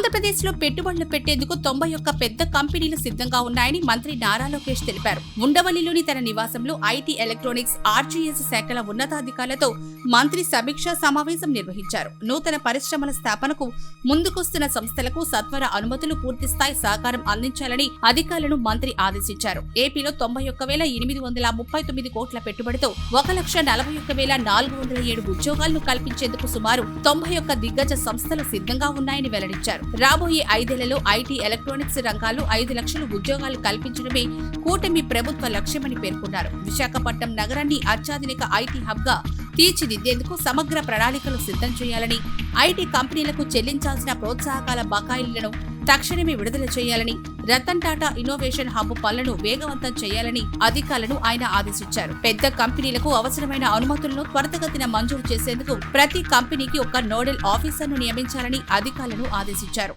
ఆంధ్రప్రదేశ్లో పెట్టుబడులు పెట్టేందుకు తొంభై ఒక్క పెద్ద కంపెనీలు సిద్ధంగా ఉన్నాయని మంత్రి నారా లోకేష్ తెలిపారు. ఉండవల్లిలోని తన నివాసంలో ఐటీ ఎలక్ట్రానిక్స్ ఆర్జీఎస్ శాఖల ఉన్నతాధికారులతో మంత్రి సమీక్షా సమావేశం నిర్వహించారు. నూతన పరిశ్రమల స్థాపనకు ముందుకొస్తున్న సంస్థలకు సత్వర అనుమతులు పూర్తిస్థాయి సహకారం అందించాలని అధికారులను మంత్రి ఆదేశించారు. ఏపీలో తొంభై ఒక్క వేల ఎనిమిది వందల ముప్పై తొమ్మిది కోట్ల పెట్టుబడితో ఒక లక్ష నలభై ఒక్క వేల నాలుగు వందల ఏడు ఉద్యోగాలను కల్పించేందుకు సుమారు తొంభై ఒక్క దిగ్గజ సంస్థలు సిద్ధంగా ఉన్నాయని వెల్లడించారు. రాబోయే ఐదేళ్ళలో ఐటీ ఎలక్ట్రానిక్స్ రంగాల్లో ఐదు లక్షల ఉద్యోగాలు కల్పించడమే కూటమి ప్రభుత్వ లక్ష్యమని పేర్కొన్నారు. విశాఖపట్నం నగరాన్ని అత్యాధునిక ఐటీ హబ్గా తీర్చిదిద్దేందుకు సమగ్ర ప్రణాళికలు సిద్ధం చేయాలని ఐటీ కంపెనీలకు చెల్లించాల్సిన ప్రోత్సాహకాల బకాయిలను తక్షణమే విడుదల చేయాలని రతన్ టాటా ఇన్నోవేషన్ హబ్ పనులను వేగవంతం చేయాలని అధికారులను ఆయన ఆదేశించారు. పెద్ద కంపెనీలకు అవసరమైన అనుమతులను త్వరితగతిన మంజూరు చేసేందుకు ప్రతి కంపెనీకి ఒక నోడల్ ఆఫీసర్ను నియమించాలని అధికారులను ఆదేశించారు.